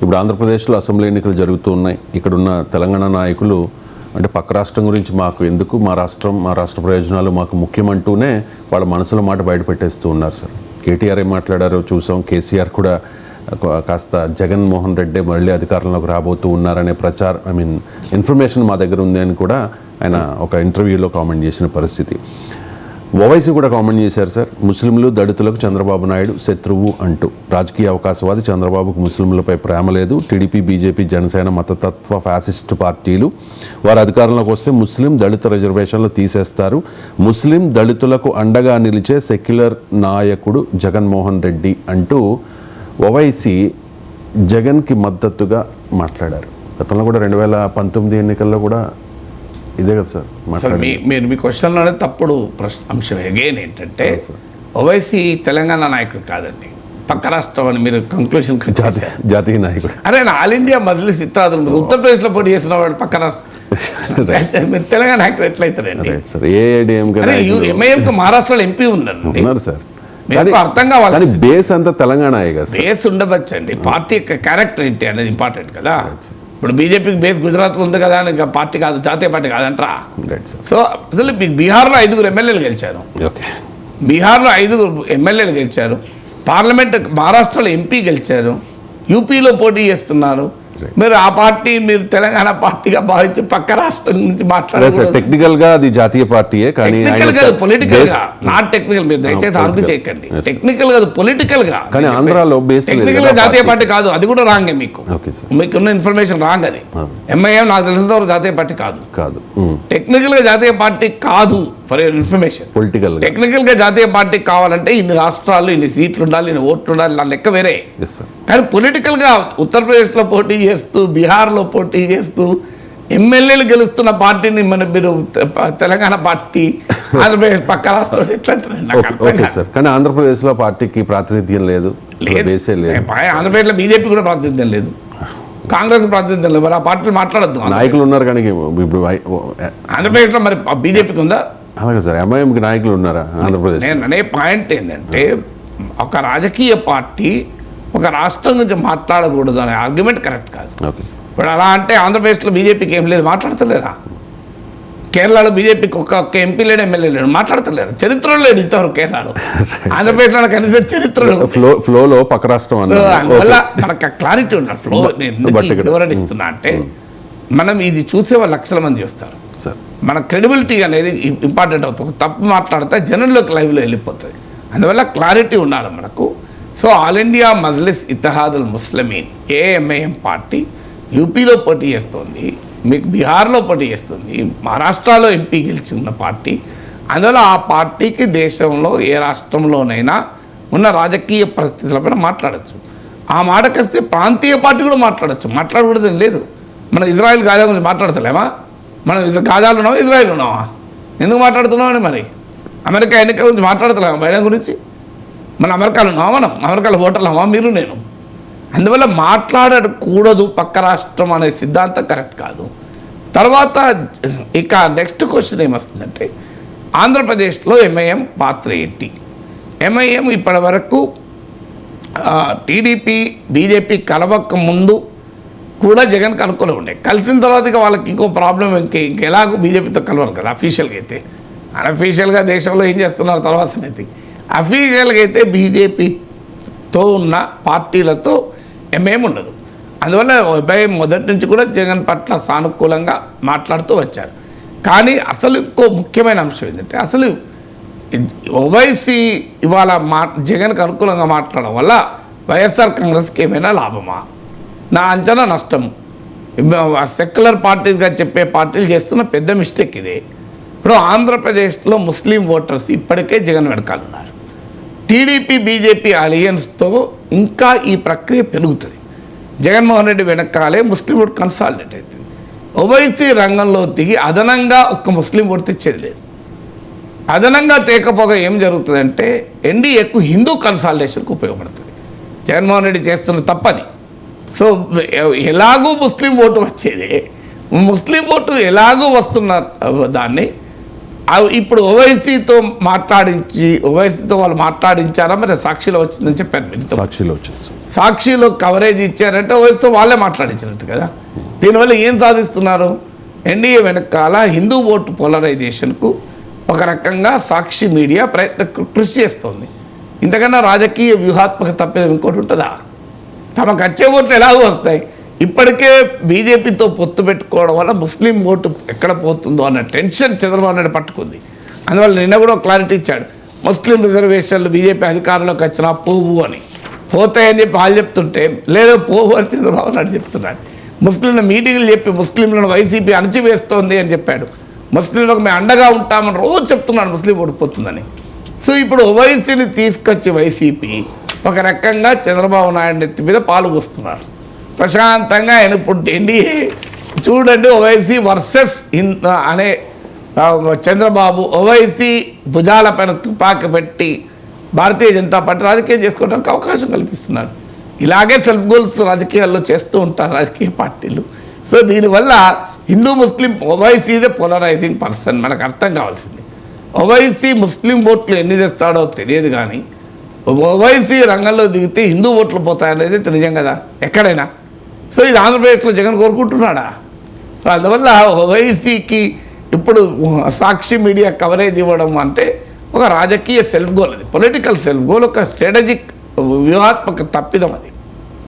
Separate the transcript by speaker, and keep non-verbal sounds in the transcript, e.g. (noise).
Speaker 1: ఇప్పుడు ఆంధ్రప్రదేశ్లో అసెంబ్లీ ఎన్నికలు జరుగుతూ ఉన్నాయి. ఇక్కడున్న తెలంగాణ నాయకులు అంటే పక్క రాష్ట్రం గురించి మాకు ఎందుకు మా రాష్ట్రం మా రాష్ట్ర ప్రయోజనాలు మాకు ముఖ్యమంటూనే వాళ్ళ మనసులో మాట బయటపెట్టేస్తూ ఉన్నారు సార్. కేటీఆర్ ఏం మాట్లాడారో చూసాం. కేసీఆర్ కూడా కాస్త జగన్మోహన్ రెడ్డి మళ్ళీ అధికారంలోకి రాబోతూ ఉన్నారనే ప్రచారం ఐ మీన్ ఇన్ఫర్మేషన్ మా దగ్గర ఉంది అని కూడా ఆయన ఒక ఇంటర్వ్యూలో కామెంట్ చేసిన పరిస్థితి. ఓవైసీ కూడా కామెంట్ చేశారు సార్. ముస్లింలు దళితులకు చంద్రబాబు నాయుడు శత్రువు అంటూ. రాజకీయ అవకాశవాది చంద్రబాబుకు ముస్లింలపై ప్రేమ లేదు. టీడీపీ బీజేపీ జనసేన మతతత్వ ఫ్యాసిస్ట్ పార్టీలు వారు అధికారంలోకి వస్తే ముస్లిం దళిత రిజర్వేషన్లు తీసేస్తారు. ముస్లిం దళితులకు అండగా నిలిచే సెక్యులర్ నాయకుడు జగన్మోహన్ రెడ్డి అంటూ ఓవైసీ జగన్కి మద్దతుగా మాట్లాడారు. గతంలో కూడా రెండు వేల పంతొమ్మిది ఎన్నికల్లో కూడా ఇదే కదా సార్
Speaker 2: అసలు మీ మీరు మీ క్వశ్చన్లోనే తప్పుడు ప్రశ్న అంశం. అగైన్ ఏంటంటే. ఓవైసీ తెలంగాణ నాయకుడు కాదండి. పక్క రాష్ట్రం అని మీరు కంక్లూషన్
Speaker 1: జాతీయ నాయకుడు.
Speaker 2: అరే ఆల్ ఇండియా మజ్లిస్ ఇత్తాదులు మీరు ఉత్తరప్రదేశ్లో పోటీ చేసిన వాడు పక్క రాష్ట్రం (laughs) (laughs) మీరు తెలంగాణ నాయకుడు ఎట్లయితారండి?
Speaker 1: సార్ ఏఐడిఎం
Speaker 2: అరే ఎంఐఎంకి మహారాష్ట్రలో ఎంపీ ఉందండి
Speaker 1: ఉన్నారు సార్
Speaker 2: అర్థం కావాలి
Speaker 1: బేస్ అంతా తెలంగాణ
Speaker 2: బేస్ ఉండవచ్చండి. పార్టీ యొక్క క్యారెక్టర్ ఏంటి అనేది ఇంపార్టెంట్ కదా. ఇప్పుడు బీజేపీకి బేస్ గుజరాత్లో ఉంది కదా అని పార్టీ కాదు జాతీయ పార్టీ కాదంటరా. సో అసలు బీహార్లో ఐదుగురు ఎమ్మెల్యేలు గెలిచారు.
Speaker 1: ఓకే.
Speaker 2: బీహార్లో ఐదుగురు ఎమ్మెల్యేలు గెలిచారు. పార్లమెంట్ మహారాష్ట్రలో ఎంపీ గెలిచారు. యూపీలో పోటీ చేస్తున్నారు. మీరు ఆ పార్టీ మీరు తెలంగాణ పార్టీగా భావించి పక్క రాష్ట్రం నుంచి మాట్లాడారు
Speaker 1: టెక్నికల్గా అది జాతీయ పార్టీయే కానీ
Speaker 2: పొలిటికల్గా నాట్ టెక్నికల్ మీరు దయచేసి
Speaker 1: political.
Speaker 2: చేయకండి. టెక్నికల్ కాదు పొలిటికల్గా.
Speaker 1: కానీ ఆంధ్రాలో
Speaker 2: టెక్నికల్గా జాతీయ. పార్టీ. కాదు అది కూడా రాంగే మీకు. మీకున్న ఇన్ఫర్మేషన్ రాంగ్ అది.
Speaker 1: Ah.
Speaker 2: ఎంఐఎం నాకు తెలిసినంత వరకు జాతీయ పార్టీ కాదు.
Speaker 1: కాదు. Hmm.
Speaker 2: టెక్నికల్గా జాతీయ పార్టీ కాదు ఫర్ యర్ ఇన్ఫర్మేషన్
Speaker 1: పొలిటికల్
Speaker 2: టెక్నికల్గా జాతీయ పార్టీ కావాలంటే ఇన్ని రాష్ట్రాలు ఇన్ని సీట్లు ఉండాలి ఇన్ని ఓట్లు ఉండాలి నా లెక్క వేరే. కానీ పొలిటికల్గా ఉత్తరప్రదేశ్లో పోటీ చేస్తూ బీహార్లో పోటీ చేస్తూ ఎమ్మెల్యేలు గెలుస్తున్న పార్టీని మన మీరు తెలంగాణ పార్టీ (laughs) ఆంధ్రప్రదేశ్ పక్క రాష్ట్రం ఎట్లా.
Speaker 1: సార్. కానీ ఆంధ్రప్రదేశ్లో పార్టీకి ప్రాతినిధ్యం లేదు.
Speaker 2: ఆంధ్రప్రదేశ్లో బీజేపీ కూడా ప్రాతినిధ్యం లేదు. కాంగ్రెస్ ప్రాతినిధ్యం లేదు. మరి ఆ పార్టీలు మాట్లాడద్దు
Speaker 1: నాయకులు ఉన్నారు కానీ ఇప్పుడు
Speaker 2: ఆంధ్రప్రదేశ్లో మరి బీజేపీకి ఉందా?
Speaker 1: అలాగే సార్. ఎంఐఎంకి నాయకులు ఉన్నారా ఆంధ్రప్రదేశ్
Speaker 2: నేను అనే పాయింట్ ఏంటంటే ఒక రాజకీయ పార్టీ ఒక రాష్ట్రం గురించి మాట్లాడకూడదు అనే ఆర్గ్యుమెంట్ కరెక్ట్ కాదు. ఇప్పుడు అలా అంటే ఆంధ్రప్రదేశ్లో బీజేపీకి ఏం లేదు మాట్లాడతలేరా? కేరళలో బీజేపీకి ఒక్క ఒక్క ఎంపీ లేడు ఎమ్మెల్యే లేడు మాట్లాడతలేరు? చరిత్రలో లేడు ఇంతవరకు కేరళలో. (laughs) ఆంధ్రప్రదేశ్లో కనీసం చరిత్రలో.
Speaker 1: ఫ్లో ఫ్లోలో పక్క రాష్ట్రం
Speaker 2: అందువల్ల మనకు క్లారిటీ ఉండాలి. ఫ్లో నేను ఎందుకు
Speaker 1: But
Speaker 2: ఈ
Speaker 1: ఇక్కడ-
Speaker 2: వివరణ ఇస్తున్నా అంటే మనం ఇది చూసే వాళ్ళు లక్షల మంది చూస్తారు.
Speaker 1: సార్.
Speaker 2: మన క్రెడిబిలిటీ అనేది ఇంపార్టెంట్ అవుతుంది. తప్పు మాట్లాడితే జనంలోకి లైవ్లో వెళ్ళిపోతుంది. అందువల్ల క్లారిటీ ఉండాలి మనకు. So All India Majlis Ittehadul Muslimeen AIMIM party యూపీలో పోటీ చేస్తుంది మీకు బీహార్లో పోటీ చేస్తుంది మహారాష్ట్రలో ఎంపీ గెలిచి ఉన్న పార్టీ. అందువల్ల ఆ పార్టీకి దేశంలో ఏ రాష్ట్రంలోనైనా ఉన్న రాజకీయ పరిస్థితులపైన మాట్లాడచ్చు. ఆ మాటకొస్తే ప్రాంతీయ పార్టీ కూడా మాట్లాడచ్చు. మాట్లాడకూడదని లేదు. మన ఇజ్రాయెల్ గాజా గురించి మాట్లాడతలేమా? మనం గాజాలు ఉన్నావా ఇజ్రాయెల్ ఉన్నావా ఎందుకు మాట్లాడుతున్నామని మరి? అమెరికా ఎన్నికల గురించి మాట్లాడతలేమా? బైడెన్ గురించి? మన అమెరికాలో ఉన్నావా మనం అమెరికాలో ఓటర్లమా మీరు నేను. అందువల్ల మాట్లాడకూడదు పక్క రాష్ట్రం అనే సిద్ధాంతం కరెక్ట్ కాదు. తర్వాత ఇక నెక్స్ట్ క్వశ్చన్ ఏమొస్తుందంటే ఆంధ్రప్రదేశ్లో ఎంఐఎం పాత్ర ఏంటి? ఎంఐఎం ఇప్పటి వరకు టీడీపీ బీజేపీ కలవక ముందు కూడా జగన్కి అనుకూలం ఉండే. కలిసిన తర్వాత ఇక వాళ్ళకి ఇంకో ప్రాబ్లం ఇంకే ఇంకెలాగో బీజేపీతో కలవరు కదా అఫీషియల్గా అయితే. అన్అఫీషియల్గా దేశంలో ఏం చేస్తున్నారు తర్వాత అయితే అఫీషియల్గా అయితే బీజేపీతో ఉన్న పార్టీలతో ఎంఏం ఉండదు. అందువల్ల ఉభయం మొదటి నుంచి కూడా జగన్ పట్ల సానుకూలంగా మాట్లాడుతూ వచ్చారు. కానీ అసలు ఇంకో ముఖ్యమైన అంశం ఏంటంటే అసలు ఓవైసీ ఇవాళ మా జగన్కి అనుకూలంగా మాట్లాడడం వల్ల వైఎస్ఆర్ కాంగ్రెస్కి ఏమైనా లాభమా? నా అంచనా నష్టం. సెక్యులర్ పార్టీస్గా చెప్పే పార్టీలు చేస్తున్న పెద్ద మిస్టేక్ ఇదే. ఇప్పుడు ఆంధ్రప్రదేశ్లో ముస్లిం ఓటర్స్ ఇప్పటికే జగన్ వెనకాలన్నారు టీడీపీ బీజేపీ అలయన్స్తో ఇంకా ఈ ప్రక్రియ పెరుగుతుంది. జగన్మోహన్ రెడ్డి వెనకాలే ముస్లిం ఓట్ కన్సాలిడేట్ అవుతుంది ఓవైసీ రంగంలో దిగి అదనంగా ఒక్క ముస్లిం ఓటు తెచ్చేది లేదు. అదనంగా తేకపోగా ఏం జరుగుతుందంటే ఎన్డీఏకు హిందూ కన్సాలిడేషన్కి ఉపయోగపడుతుంది. జగన్మోహన్ రెడ్డి చేస్తున్న తప్పది. సో ఎలాగూ ముస్లిం ఓటు వచ్చేది. ముస్లిం ఓటు ఎలాగూ వస్తున్న దాన్ని అవి ఇప్పుడు ఓవైసీతో మాట్లాడించి ఓవైసీతో వాళ్ళు మాట్లాడించారా? మరి సాక్షిలో వచ్చిందని చెప్పారు
Speaker 1: సాక్షిలో వచ్చింది
Speaker 2: సాక్షిలో కవరేజ్ ఇచ్చారంటే ఓవైసీతో వాళ్ళే మాట్లాడించినట్టు కదా. దీనివల్ల ఏం సాధిస్తున్నారు? ఎన్డీఏ వెనకాల హిందూ ఓటు పోలరైజేషన్కు ఒక రకంగా సాక్షి మీడియా ప్రయత్న కృషి చేస్తోంది. ఇంతకన్నా రాజకీయ వ్యూహాత్మక తప్పేది ఇంకోటి ఉంటుందా? తమకు వచ్చే ఓట్లు ఎలాగో వస్తాయి. ఇప్పటికే బీజేపీతో పొత్తు పెట్టుకోవడం వల్ల ముస్లిం ఓటు ఎక్కడ పోతుందో అన్న టెన్షన్ చంద్రబాబు నాయుడు పట్టుకుంది. అందువల్ల నిన్న కూడా క్లారిటీ ఇచ్చాడు. ముస్లిం రిజర్వేషన్లు బీజేపీ అధికారంలోకి వచ్చినా పోవు అని. పోతాయని చెప్పి వాళ్ళు చెప్తుంటే లేదో పోవు అని చంద్రబాబు నాయుడు చెప్తున్నాడు. ముస్లింల మీటింగ్లు చెప్పి ముస్లింలను వైసీపీ అణచివేస్తోంది అని చెప్పాడు. ముస్లింలకు మేము అండగా ఉంటామని రోజు చెప్తున్నాడు ముస్లిం ఓడిపోతుందని సో ఇప్పుడు ఓవైసీని తీసుకొచ్చి వైసీపీ ఒక రకంగా చంద్రబాబు నాయుడు నెత్తి మీద పాలు పోస్తున్నారు. ప్రశాంతంగా ఆయన పుట్టిండి చూడండి ఓవైసీ వర్సెస్ ఇన్ అనే చంద్రబాబు ఓవైసీ భుజాల పైన తుపాకి పెట్టి భారతీయ జనతా పార్టీ రాజకీయం చేసుకోవడానికి అవకాశం కల్పిస్తున్నారు ఇలాగే సెల్ఫ్ గోల్స్ రాజకీయాల్లో చేస్తూ ఉంటారు రాజకీయ పార్టీలు. సో దీనివల్ల హిందూ ముస్లిం ఓవైసీదే పోలరైజింగ్ పర్సన్ మనకు అర్థం కావాల్సింది. ఓవైసీ ముస్లిం ఓట్లు ఎన్ని తెస్తాడో తెలియదు కానీ ఓవైసీ రంగంలో దిగితే హిందూ ఓట్లు పోతాయనేది నిజం కదా. ఎక్కడైనా? సో ఇది ఆంధ్రప్రదేశ్లో జగన్ కోరుకుంటున్నాడా? సో అందువల్ల వైసీకి ఇప్పుడు సాక్షి మీడియా కవరేజ్ ఇవ్వడం అంటే ఒక రాజకీయ సెల్ఫ్ గోల్ అది. పొలిటికల్ సెల్ఫ్ గోల్ ఒక స్ట్రాటజిక్ వ్యూహాత్మక తప్పిదం అది.